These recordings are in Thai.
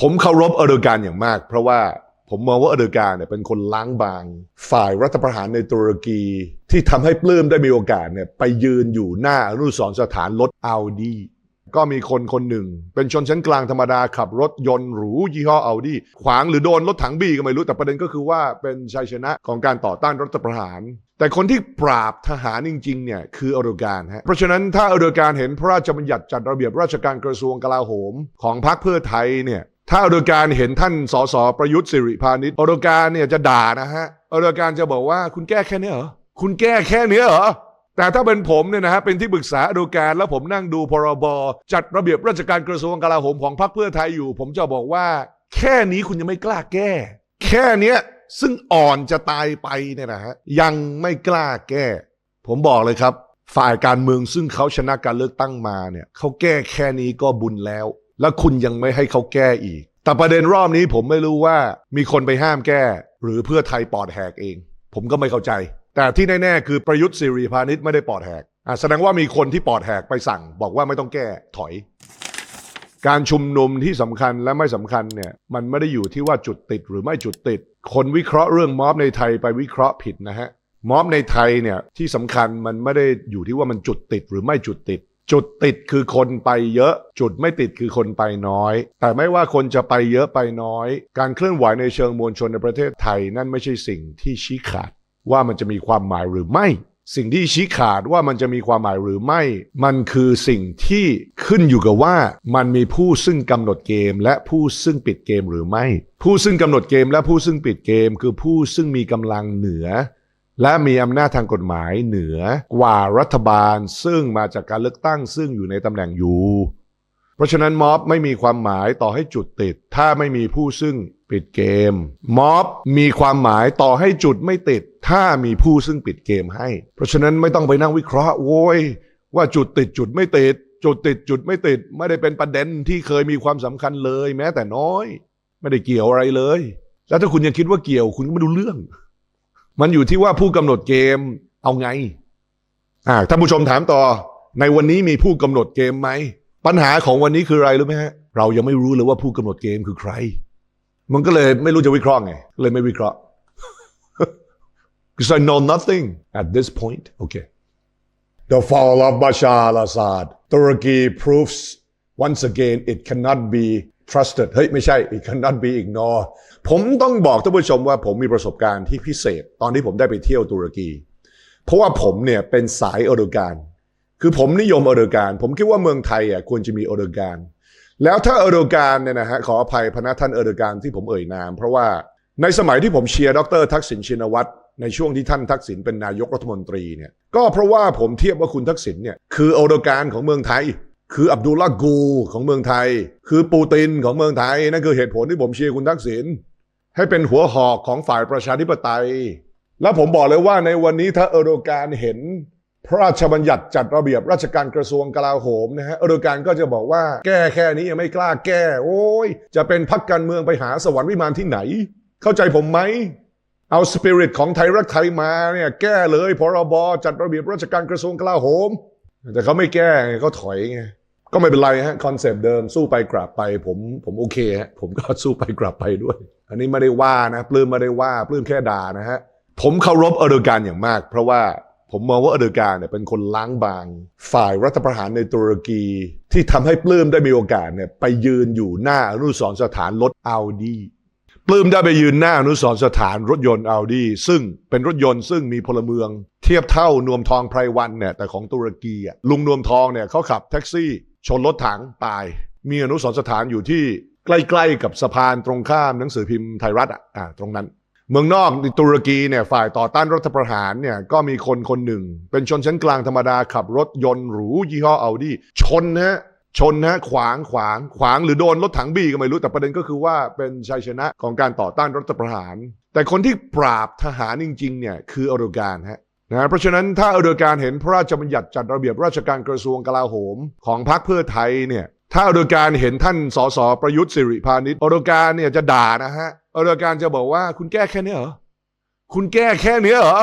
ผมเคารพเออร์โดกานอย่างมาก เพราะว่าผมมองว่าเออร์โดกานเนี่ยเป็นคนล้างบาง ฝ่ายรัฐประหารในตุรกี ที่ทำให้ปลื้มได้มีโอกาสเนี่ยไปยืนอยู่หน้าอนุสรสถานรถอัลดีก็มีคนคนหนึ่ง เป็นชนชั้นกลางธรรมดาขับรถยนต์หรูยี่ห้ออัลดีขวางหรือโดนรถถังบีก็ไม่รู้แต่ประเด็นก็คือว่าเป็นชัยชนะของการต่อต้านรัฐประหาร แต่คนที่ปราบทหารจริงๆเนี่ยคือเออร์โดกานฮะเพราะฉะนั้นถ้าเออร์โดกานเห็นพระราชบัญญัติจัดระเบียบราชการกระทรวงกลาโหม ของพรรคเพื่อไทยเนี่ย ถ้าอโดการเห็นท่านสสประยุทธ์สิริพานิชอโดการเนี่ยจะด่านะฮะอโดการจะบอกว่าคุณแก้แค่นี้เหรอคุณแก้แค่นี้เหรอแต่ถ้าเป็นผมเนี่ยนะฮะเป็นที่ปรึกษาอโดการแล้วผมนั่งดูพรบจัดระเบียบราชการกระทรวงกลาโหมของพรรคเพื่อไทยอยู่ ผมจะบอกว่า แค่นี้คุณยังไม่กล้าแก้ แค่เนี้ยซึ่งอ่อนจะตายไปเนี่ยนะฮะยังไม่กล้าแก้ ผมบอกเลยครับ ฝ่ายการเมืองซึ่งเขาชนะการเลือกตั้งมาเนี่ยเขาแก้แค่นี้ก็บุญแล้ว แล้วคุณยังไม่ให้เขาแก้อีก แต่ประเด็นรอบนี้ผมไม่รู้ว่ามีคนไปห้ามแก้ หรือเพื่อไทยปอดแหกเอง ผมก็ไม่เข้าใจ แต่ที่แน่ๆคือประยุทธ์สิริพานิชไม่ได้ปอดแหกอะแสดงว่ามีคนที่ปอดแหกไปสั่ง บอกว่าไม่ต้องแก้ถอย การชุมนุมที่สำคัญและไม่สำคัญเนี่ยมันไม่ได้อยู่ที่ว่าจุดติดหรือไม่จุดติด คนวิเคราะห์เรื่องม็อบในไทยไปวิเคราะห์ผิดนะฮะม็อบในไทยเนี่ยที่สำคัญมันไม่ได้อยู่ที่ว่ามันจุดติดหรือไม่จุดติด จุดติดคือคนไปเยอะ จุดไม่ติดคือคนไปน้อย แต่ไม่ว่าคนจะไปเยอะไปน้อย การเคลื่อนไหวในเชิงมวลชนในประเทศไทยนั่นไม่ใช่สิ่งที่ชี้ขาด ว่ามันจะมีความหมายหรือไม่ สิ่งที่ชี้ขาดว่ามันจะมีความหมายหรือไม่ มันคือสิ่งที่ขึ้นอยู่กับว่า มันมีผู้ซึ่งกำหนดเกม และผู้ซึ่งปิดเกมหรือไม่ ผู้ซึ่งกำหนดเกมและผู้ซึ่งปิดเกม คือผู้ซึ่งมีกำลังเหนือ และมีอำนาจทางกฎหมายเหนือกว่ารัฐบาล ซึ่งมาจากการเลือกตั้งซึ่งอยู่ในตำแหน่งอยู่ เพราะฉะนั้นม็อบไม่มีความหมายต่อให้จุดติด ถ้าไม่มีผู้ซึ่งปิดเกม ม็อบมีความหมายต่อให้จุดไม่ติด ถ้ามีผู้ซึ่งปิดเกมให้ เพราะฉะนั้นไม่ต้องไปนั่งวิเคราะห์โว้ยว่าจุดติดจุดไม่ติด จุดติดจุดไม่ติด ไม่ได้เป็นประเด็นที่เคยมีความสำคัญเลย แม้แต่น้อย ไม่ได้เกี่ยวอะไรเลย แล้วถ้าคุณยังคิดว่าเกี่ยวคุณก็ไม่ดูเรื่อง มันอยู่ที่ว่าผู้กำหนดเกมเอาไงอ่าท่านผู้ชมถามต่อ ในวันนี้มีผู้กำหนดเกมไหม ปัญหาของวันนี้คืออะไรรู้ไหมฮะ เรายังไม่รู้เลยว่าผู้กำหนดเกมคือใคร มันก็เลยไม่รู้จะวิเคราะห์ไง เลยไม่วิเคราะห์ because I know nothing at this point okay the fall of Bashar al-Assad Turkey proves once again it cannot be trusted เฮ้ยไม่ใช่ it cannot be ignored ผมต้องบอกท่านผู้ชมว่าผมมีประสบการณ์ที่พิเศษ ตอนที่ผมได้ไปเที่ยวตุรกี เพราะว่าผมเนี่ยเป็นสายออโดกานคือผมนิยมออโดกานผมคิดว่าเมืองไทยอะควรจะมีออโดกานแล้วถ้าออโดกานเนี่ยนะฮะขออภัยพนักท่านออโดกานที่ผมเอ่ยนาม เพราะว่าในสมัยที่ผมเชียร์ดร ทักษิณชินวัตรในช่วงที่ท่านทักษิณเป็นนายกรัฐมนตรีเนี่ยก็เพราะว่าผมเทียบว่าคุณทักษิณเนี่ยคือออโดกานของเมืองไทย คืออับดุลลากูของเมืองไทย คือปูตินของเมืองไทย นั่นคือเหตุผลที่ผมเชียร์คุณทักษิณให้เป็นหัวหอกของฝ่ายประชาธิปไตย แล้วผมบอกเลยว่าในวันนี้ถ้าเอโดกานเห็นพระราชบัญญัติจัดระเบียบราชการกระทรวงกลาโหมนะฮะเอโดกานก็จะบอกว่าแก้แค่นี้ยังไม่กล้าแก้ โอ้ย จะเป็นพักการเมืองไปหาสวรรค์วิมานที่ไหน เข้าใจผมไหมเอาสปิริตของไทยรักไทยมาเนี่ยแก้เลยพรบจัดระเบียบราชการกระทรวงกลาโหม แต่เขาไม่แก้ไงเขาถอยไงก็ไม่เป็นไรฮะคอนเซปต์เดิมสู้ไปกลับไป ผมผมโอเคฮะผมก็สู้ไปกลับไปด้วย อันนี้ไม่ได้ว่านะปลื้มไม่ได้ว่าปลื้มแค่ด่านะฮะผมเคารพเออร์โดกานอย่างมาก เพราะว่าผมมองว่าเออร์โดกานเนี่ยเป็นคนล้างบาง ฝ่ายรัฐประหารในตุรกี ที่ทำให้ปลื้มได้มีโอกาสเนี่ยไปยืนอยู่หน้าอนุสรสถานรถอัลดี ปลื้มได้ไปยืนหน้าอนุสรสถานรถยนต์อัลดีซึ่งเป็นรถยนต์ซึ่งมีพลเมือง เทียบเท่านวมทองไพรวันเนี่ยแต่ของตุรกีอะลุงนวมทองเนี่ยเขาขับแท็กซี่ ชนรถถังตาย มีอนุสรสถานอยู่ที่ใกล้ๆกับสะพานตรงข้ามหนังสือพิมพ์ไทยรัฐอะอ่าตรงนั้น เมืองนอกในตุรกีเนี่ยฝ่ายต่อต้านรัฐประหารเนี่ยก็มีคนคนหนึ่ง เป็นชนชั้นกลางธรรมดาขับรถยนต์หรูยี่ห้ออัลดีชนนะ ชนนะขวางขวางขวางหรือโดนรถถังบีก็ไม่รู้แต่ประเด็นก็คือว่าเป็นชัยชนะของการต่อต้านรัฐประหาร แต่คนที่ปราบทหารจริงๆเนี่ยคืออโดกานฮะนะเพราะฉะนั้นถ้าอโดการเห็นพระราชบัญญัติจัดระเบียบราชการกระทรวงกลาโหม ของพรรคเพื่อไทยเนี่ยถ้าอโดการเห็นท่านสสประยุทธ์สิริพานิชอโดการเนี่ยจะด่านะฮะอโดการจะบอกว่าคุณแก้แค่นี้เหรอคุณแก้แค่นี้เหรอ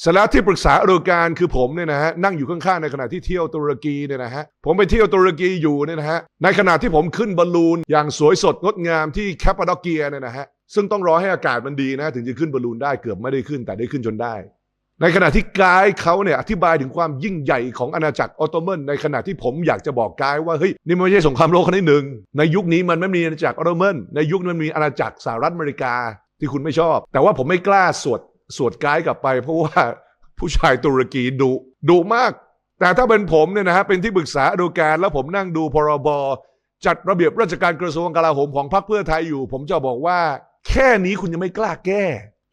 เสร็จแล้วที่ปรึกษาอเมริการคือผมเนี่ยนะฮะนั่งอยู่ข้างๆในขณะที่เที่ยวตุรกีเนี่ยนะฮะผมไปเที่ยวตุรกีอยู่เนี่ยนะฮะในขณะที่ผมขึ้นบอลลูนอย่างสวยสดงดงามที่แคปปาดอกเกียเนี่ยนะฮะซึ่งต้องรอให้อากาศมันดีนะถึงจะขึ้นบอลลูนได้เกือบไม่ได้ขึ้นแต่ได้ขึ้นจนได้ ในขณะที่ไกด์เขาเนี่ยอธิบายถึงความยิ่งใหญ่ของอาณาจักรออตโตมันในขณะที่ผมอยากจะบอกไกด์ว่าเฮ้ยนี่มันไม่ใช่สงครามโลกครั้งที่หนึ่งในยุคนี้มันไม่มีอาณาจักรออตโตมันในยุคนั้นมันมีอาณาจักรสหรัฐอเมริกาที่คุณไม่ชอบ แต่ว่าผมไม่กล้าสวด สวดไกด์กลับไป เพราะว่าผู้ชายตุรกีดุดุมาก แต่ถ้าเป็นผมเนี่ยนะฮะเป็นที่ปรึกษาดูการแล้วผมนั่งดูพรบจัดระเบียบราชการกระทรวงกลาโหมของพรรคเพื่อไทยอยู่ ผมจะบอกว่า แค่นี้คุณยังไม่กล้าแก้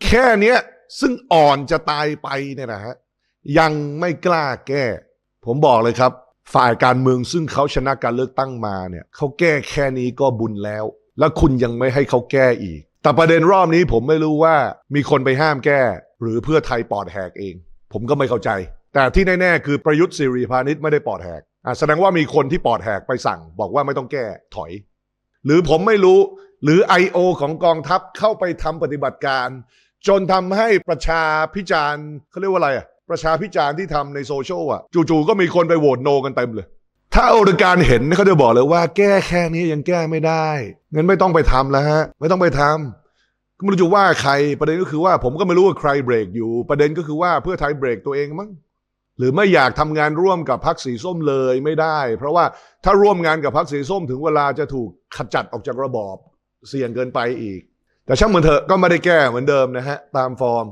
แค่เนี้ยซึ่งอ่อนจะตายไปเนี่ยนะฮะยังไม่กล้าแก้ ผมบอกเลยครับ ฝ่ายการเมืองซึ่งเขาชนะการเลือกตั้งมาเนี่ยเขาแก้แค่นี้ก็บุญแล้ว แล้วคุณยังไม่ให้เขาแก้อีก แต่ประเด็นรอบนี้ผมไม่รู้ว่ามีคนไปห้ามแก้ หรือเพื่อไทยปอดแหกเอง ผมก็ไม่เข้าใจ แต่ที่แน่ๆคือประยุทธ์สิริพานิชไม่ได้ปอดแหกอะแสดงว่ามีคนที่ปอดแหกไปสั่ง บอกว่าไม่ต้องแก้ถอย หรือผมไม่รู้ หรือ I.O. ของกองทัพเข้าไปทำปฏิบัติการ จนทำให้ประชาพิจารณ์เขาเรียกว่าอะไรอะประชาพิจารณ์ที่ทำในโซเชียลอะ จู่ๆก็มีคนไปโหวตโนกันเต็มเลย ถ้าอเมริการเห็นเขาจะบอกเลยว่า แก้แค่นี้ยังแก้ไม่ได้งั้นไม่ต้องไปทำแล้วฮะ ไม่ต้องไปทำก็ไม่รู้จะว่าใครประเด็นก็คือว่าผมก็ไม่รู้ว่าใครเบรกอยู่ ประเด็นก็คือว่าเพื่อไทยเบรกตัวเองมั้งหรือไม่อยากทำงานร่วมกับพรรคสีส้มเลยไม่ได้ เพราะว่าถ้าร่วมงานกับพรรคสีส้มถึงเวลาจะถูกขจัดออกจากระบอบเสี่ยงเกินไปอีก แต่ช่างมันเถอะก็ไม่ได้แก้เหมือนเดิมนะฮะตามฟอร์ม